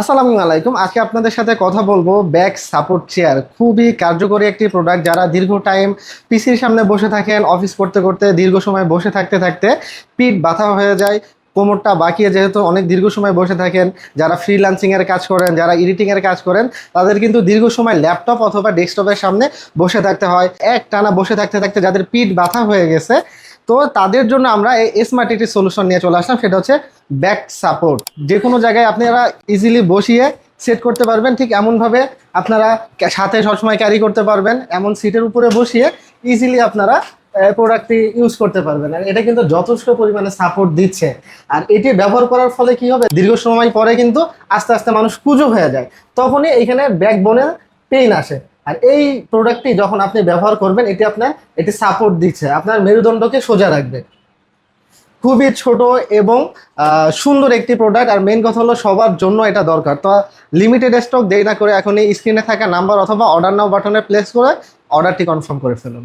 আসসালামু আলাইকুম। আজকে আপনাদের সাথে কথা বলব ব্যাক সাপোর্ট চেয়ার। খুবই কার্যকরী একটি প্রোডাক্ট যারা দীর্ঘ টাইম পিসির সামনে বসে থাকেন অফিস করতে করতে, দীর্ঘ সময় বসে থাকতে থাকতে পিঠ ব্যথা হয়ে যায়, কোমরটা বাঁকিয়ে যেহেতু অনেক দীর্ঘ সময় বসে থাকেন, যারা ফ্রিল্যান্সিংয়ের কাজ করেন, যারা এডিটিংয়ের কাজ করেন, তাদের কিন্তু দীর্ঘ সময় ল্যাপটপ অথবা ডেস্কটপের সামনে বসে থাকতে হয়। এক টানা বসে থাকতে থাকতে যাদের পিঠ ব্যথা হয়ে গেছে তো তাদের জন্য আমরা এই স্মার্ট একটি সলিউশন নিয়ে চলে আসলাম, সেটা হচ্ছে ব্যাক সাপোর্ট যে কোনো জায়গায় আপনারা ইজিলি বসিয়ে সেট করতে পারবেন, ঠিক এমনভাবে আপনারা সাথে সবসময় ক্যারি করতে পারবেন, এমন সিটের উপরে বসিয়ে ইজিলি আপনারা প্রোডাক্টটি ইউজ করতে পারবেন। আর এটা কিন্তু যথেষ্ট পরিমাণে সাপোর্ট দিচ্ছে। আর এটি ব্যবহার করার ফলে কি হবে? দীর্ঘ সময় পরে কিন্তু আস্তে আস্তে মানুষ কুজো হয়ে যায়। তখনই এইখানে ব্যাকবোনে পেইন আসে। আর এই প্রোডাক্টটি যখন আপনি ব্যবহার করবেন, এটি আপনার, এটি সাপোর্ট দিচ্ছে। আপনার মেরুদণ্ডকে সোজা রাখবে। খুবই ছোট এবং সুন্দর একটি প্রোডাক্ট আর মেন কথা হলো সবার জন্য এটা দরকার। তো লিমিটেড স্টক দেরি না করে এখন এই স্ক্রিনে থাকা নাম্বার অথবা অর্ডার নাও বাটনে প্লেস করে অর্ডারটি কনফার্ম করে ফেলুন।